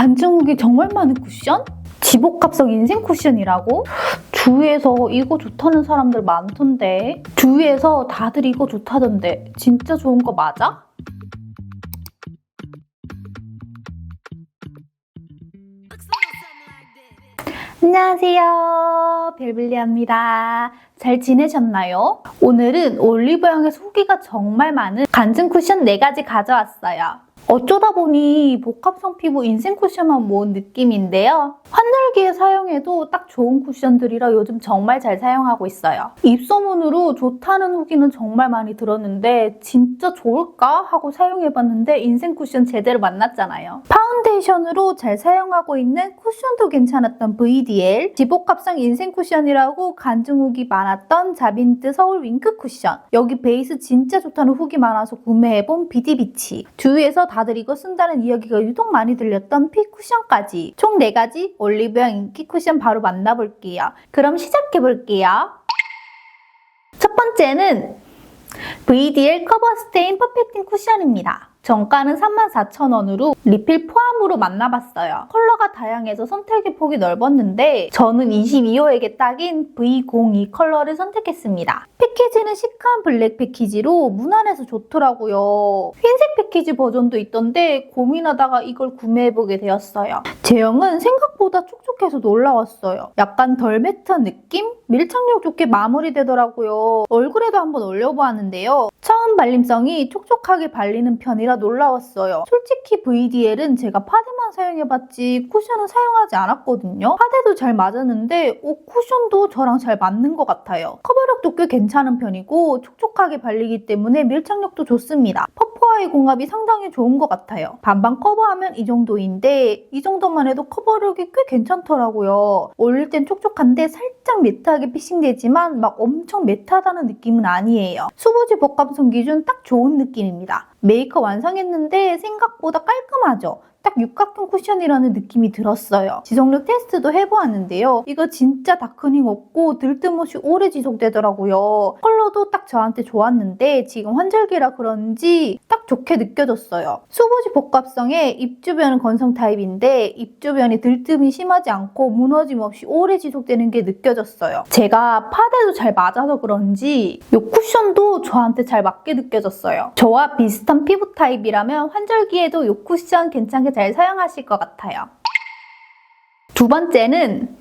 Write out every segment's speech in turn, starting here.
간증후기 정말 많은 쿠션? 지복합성 인생 쿠션이라고? 주위에서 이거 좋다는 사람들 많던데 주위에서 다들 이거 좋다던데 진짜 좋은 거 맞아? 안녕하세요. 벨블리입니다. 잘 지내셨나요? 오늘은 올리브영에서 후기가 정말 많은 간증 쿠션 4가지 가져왔어요. 어쩌다 보니 복합성 피부 인생 쿠션만 모은 느낌인데요. 환절기에 사용해도 딱 좋은 쿠션들이라 요즘 정말 잘 사용하고 있어요. 입소문으로 좋다는 후기는 정말 많이 들었는데 진짜 좋을까 하고 사용해봤는데 인생 쿠션 제대로 만났잖아요. 파운데이션으로 잘 사용하고 있는 쿠션도 괜찮았던 VDL, 지복합성 인생 쿠션이라고 간증 후기 많았던 자빈트 서울 윙크 쿠션. 여기 베이스 진짜 좋다는 후기 많아서 구매해본 비디비치. 주위에서 다들 이거 쓴다는 이야기가 유독 많이 들렸던 피 쿠션까지. 총 4가지 올리브영 인기 쿠션 바로 만나볼게요. 그럼 시작해볼게요. 첫 번째는 VDL 커버 스테인 퍼펙팅 쿠션입니다. 정가는 34,000원으로 리필 포함으로 만나봤어요. 컬러가 다양해서 선택의 폭이 넓었는데 저는 22호에게 딱인 V02 컬러를 선택했습니다. 패키지는 시크한 블랙 패키지로 무난해서 좋더라고요. 흰색 패키지 버전도 있던데 고민하다가 이걸 구매해보게 되었어요. 제형은 생각보다 촉촉해서 놀라웠어요. 약간 덜 매트한 느낌? 밀착력 좋게 마무리되더라고요. 얼굴에도 한번 올려보았는데요. 처음 발림성이 촉촉하게 발리는 편이라 놀라웠어요. 솔직히 VDL은 제가 파데만 사용해봤지 쿠션은 사용하지 않았거든요. 파데도 잘 맞았는데 옷 쿠션도 저랑 잘 맞는 것 같아요. 커버력도 꽤 괜찮은 편이고 촉촉하게 발리기 때문에 밀착력도 좋습니다. 퍼프 와의 궁합이 상당히 좋은 것 같아요. 반반 커버하면 이 정도인데 이 정도만 해도 커버력이 꽤 괜찮더라고요. 올릴 땐 촉촉한데 살짝 매트하게 피싱되지만 막 엄청 매트하다는 느낌은 아니에요. 수부지 복감성 기준 딱 좋은 느낌입니다. 메이크업 완성했는데 생각보다 깔끔하죠? 딱 육각형 쿠션이라는 느낌이 들었어요. 지속력 테스트도 해보았는데요. 이거 진짜 다크닝 없고 들뜸없이 오래 지속되더라고요. 컬러도 딱 저한테 좋았는데 지금 환절기라 그런지 딱 좋게 느껴졌어요. 수부지 복합성의 입 주변은 건성 타입인데 입 주변이 들뜸이 심하지 않고 무너짐 없이 오래 지속되는 게 느껴졌어요. 제가 파데도 잘 맞아서 그런지 이 쿠션도 저한테 잘 맞게 느껴졌어요. 저와 비슷한 피부 타입이라면 환절기에도 이 쿠션 괜찮게 잘 사용하실 것 같아요. 두 번째는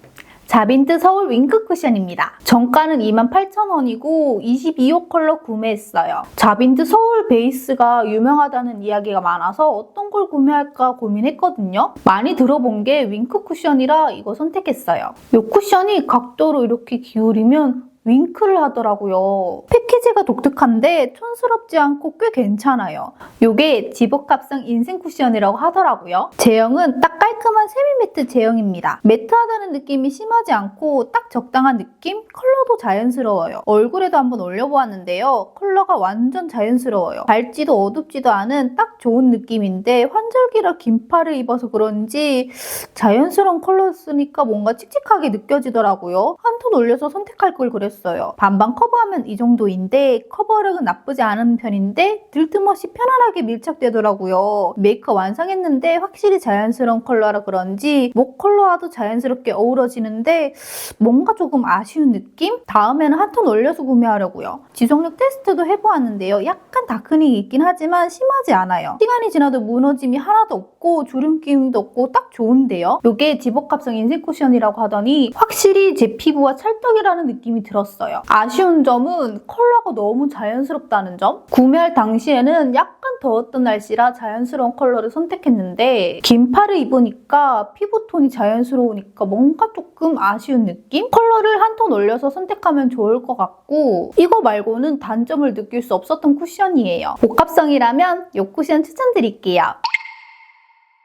자빈트 서울 윙크 쿠션입니다. 정가는 28,000원이고 22호 컬러 구매했어요. 자빈트 서울 베이스가 유명하다는 이야기가 많아서 어떤 걸 구매할까 고민했거든요. 많이 들어본 게 윙크 쿠션이라 이거 선택했어요. 이 쿠션이 각도로 이렇게 기울이면 윙크를 하더라고요. 패키지가 독특한데 촌스럽지 않고 꽤 괜찮아요. 이게 지복합성 인생 쿠션이라고 하더라고요. 제형은 딱 깔끔한 세미매트 제형입니다. 매트하다는 느낌이 심하지 않고 딱 적당한 느낌? 컬러도 자연스러워요. 얼굴에도 한번 올려보았는데요. 컬러가 완전 자연스러워요. 밝지도 어둡지도 않은 딱 좋은 느낌인데 환절기라 긴팔을 입어서 그런지 자연스러운 컬러 쓰니까 뭔가 칙칙하게 느껴지더라고요. 한 톤 올려서 선택할 걸 그랬어요. 반반 커버하면 이 정도인데 커버력은 나쁘지 않은 편인데 들뜸없이 편안하게 밀착되더라고요. 메이크업 완성했는데 확실히 자연스러운 컬러라 그런지 목 컬러와도 자연스럽게 어우러지는데 뭔가 조금 아쉬운 느낌? 다음에는 한 톤 올려서 구매하려고요. 지속력 테스트도 해보았는데요. 약간 다크닝이 있긴 하지만 심하지 않아요. 시간이 지나도 무너짐이 하나도 없고 주름김도 없고 딱 좋은데요. 이게 지복합성 인생 쿠션이라고 하더니 확실히 제 피부와 찰떡이라는 느낌이 들었어요. 아쉬운 점은 컬러가 너무 자연스럽다는 점? 구매할 당시에는 약간 더웠던 날씨라 자연스러운 컬러를 선택했는데 긴팔을 입으니까 피부톤이 자연스러우니까 뭔가 조금 아쉬운 느낌? 컬러를 한 톤 올려서 선택하면 좋을 것 같고 이거 말고는 단점을 느낄 수 없었던 쿠션이에요. 복합성이라면 이 쿠션 추천드릴게요.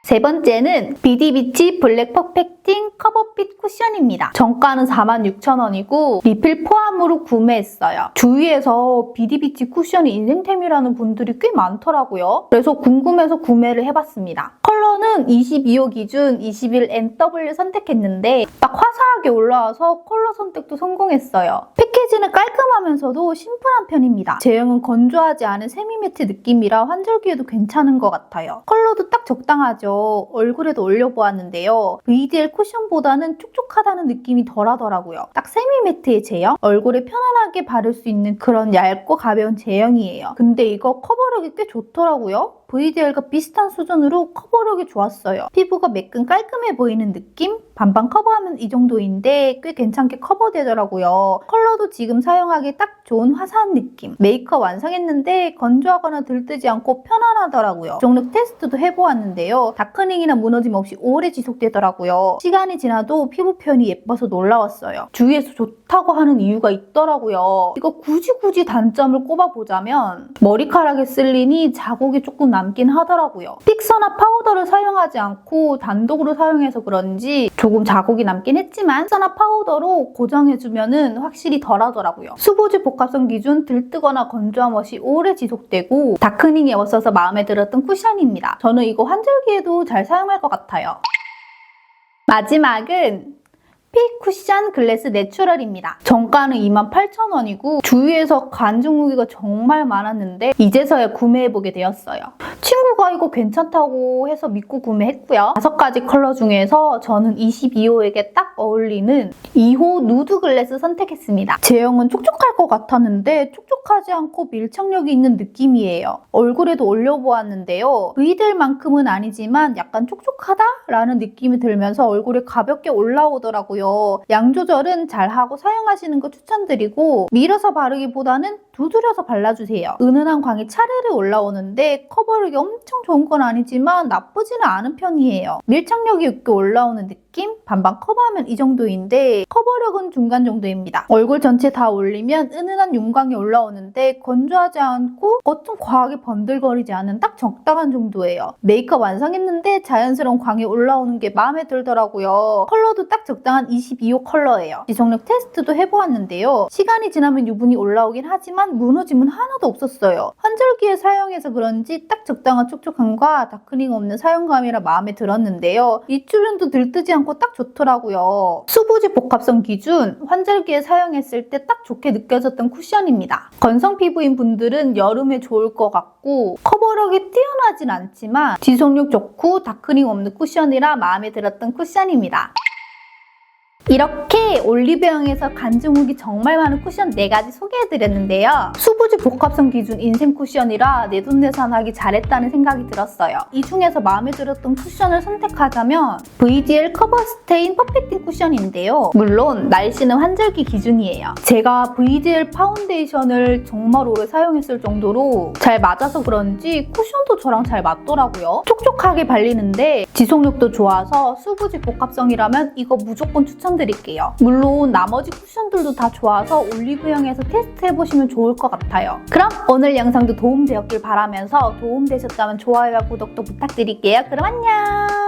세 번째는 비디비치 블랙 퍼펙팅 커버핏 쿠션입니다. 정가는 46,000원이고 리필 포함으로 구매했어요. 주위에서 비디비치 쿠션이 인생템이라는 분들이 꽤 많더라고요. 그래서 궁금해서 구매를 해봤습니다. 컬러 컬러는 22호 기준 21NW 선택했는데 딱 화사하게 올라와서 컬러 선택도 성공했어요. 패키지는 깔끔하면서도 심플한 편입니다. 제형은 건조하지 않은 세미 매트 느낌이라 환절기에도 괜찮은 것 같아요. 컬러도 딱 적당하죠. 얼굴에도 올려보았는데요. VDL 쿠션보다는 촉촉하다는 느낌이 덜하더라고요. 딱 세미매트의 제형, 얼굴에 편안하게 바를 수 있는 그런 얇고 가벼운 제형이에요. 근데 이거 커버력이 꽤 좋더라고요. VDL과 비슷한 수준으로 커버력이 좋았어요. 피부가 매끈 깔끔해 보이는 느낌? 반반 커버하면 이 정도인데 꽤 괜찮게 커버되더라고요. 컬러도 지금 사용하기 딱 좋은 화사한 느낌. 메이크업 완성했는데 건조하거나 들뜨지 않고 편안하더라고요. 종력 테스트도 해보았는데요. 다크닝이나 무너짐 없이 오래 지속되더라고요. 시간이 지나도 피부 표현이 예뻐서 놀라웠어요. 주위에서 좋다고 하는 이유가 있더라고요. 이거 굳이 굳이 단점을 꼽아보자면 머리카락에 쓸리니 자국이 조금 남긴 하더라고요. 픽서나 파우더를 사용하지 않고 단독으로 사용해서 그런지 조금 자국이 남긴 했지만 픽서나 파우더로 고정해주면은 확실히 덜 하더라고요. 수부지 복합성 기준 들뜨거나 건조함 없이 오래 지속되고 다크닝이 없어서 마음에 들었던 쿠션입니다. 저는 이거 환절기에도 잘 사용할 것 같아요. 마지막은 피 쿠션 글래스 내추럴입니다. 정가는 28,000원이고 주위에서 간증 후기가 정말 많았는데 이제서야 구매해보게 되었어요. 친구가 이거 괜찮다고 해서 믿고 구매했고요. 다섯 가지 컬러 중에서 저는 22호에게 딱 어울리는 2호 누드 글래스 선택했습니다. 제형은 촉촉할 것 같았는데 촉촉하지 않고 밀착력이 있는 느낌이에요. 얼굴에도 올려보았는데요. V들만큼은 아니지만 약간 촉촉하다라는 느낌이 들면서 얼굴에 가볍게 올라오더라고요. 양 조절은 잘하고 사용하시는 거 추천드리고 밀어서 바르기보다는 두드려서 발라주세요. 은은한 광이 차르르 올라오는데 커버력이 엄청 좋은 건 아니지만 나쁘지는 않은 편이에요. 밀착력이 있게 올라오는 느낌? 반반 커버하면 이 정도인데 커버력은 중간 정도입니다. 얼굴 전체 다 올리면 은은한 윤광이 올라오는데 건조하지 않고 겉은 과하게 번들거리지 않은 딱 적당한 정도예요. 메이크업 완성했는데 자연스러운 광이 올라오는 게 마음에 들더라고요. 컬러도 딱 적당한 22호 컬러예요. 지속력 테스트도 해보았는데요. 시간이 지나면 유분이 올라오긴 하지만 무너짐은 하나도 없었어요. 환절기에 사용해서 그런지 딱 적당한 촉촉함과 다크닝 없는 사용감이라 마음에 들었는데요. 입주변도 들뜨지 않고 딱 좋더라고요. 수부지 복합성 기준 환절기에 사용했을 때 딱 좋게 느껴졌던 쿠션입니다. 건성 피부인 분들은 여름에 좋을 것 같고 커버력이 뛰어나진 않지만 지속력 좋고 다크닝 없는 쿠션이라 마음에 들었던 쿠션입니다. 이렇게 올리브영에서 간증 후기 정말 많은 쿠션 4가지 소개해드렸는데요. 수부지 복합성 기준 인생 쿠션이라 내 돈 내산하기 잘했다는 생각이 들었어요. 이 중에서 마음에 들었던 쿠션을 선택하자면 VDL 커버 스테인 퍼펙팅 쿠션인데요. 물론 날씨는 환절기 기준이에요. 제가 VDL 파운데이션을 정말 오래 사용했을 정도로 잘 맞아서 그런지 쿠션도 저랑 잘 맞더라고요. 촉촉하게 발리는데 지속력도 좋아서 수부지 복합성이라면 이거 무조건 추천드릴게요. 물론 나머지 쿠션들도 다 좋아서 올리브영에서 테스트해보시면 좋을 것 같아요. 그럼 오늘 영상도 도움되었길 바라면서 도움되셨다면 좋아요와 구독도 부탁드릴게요. 그럼 안녕!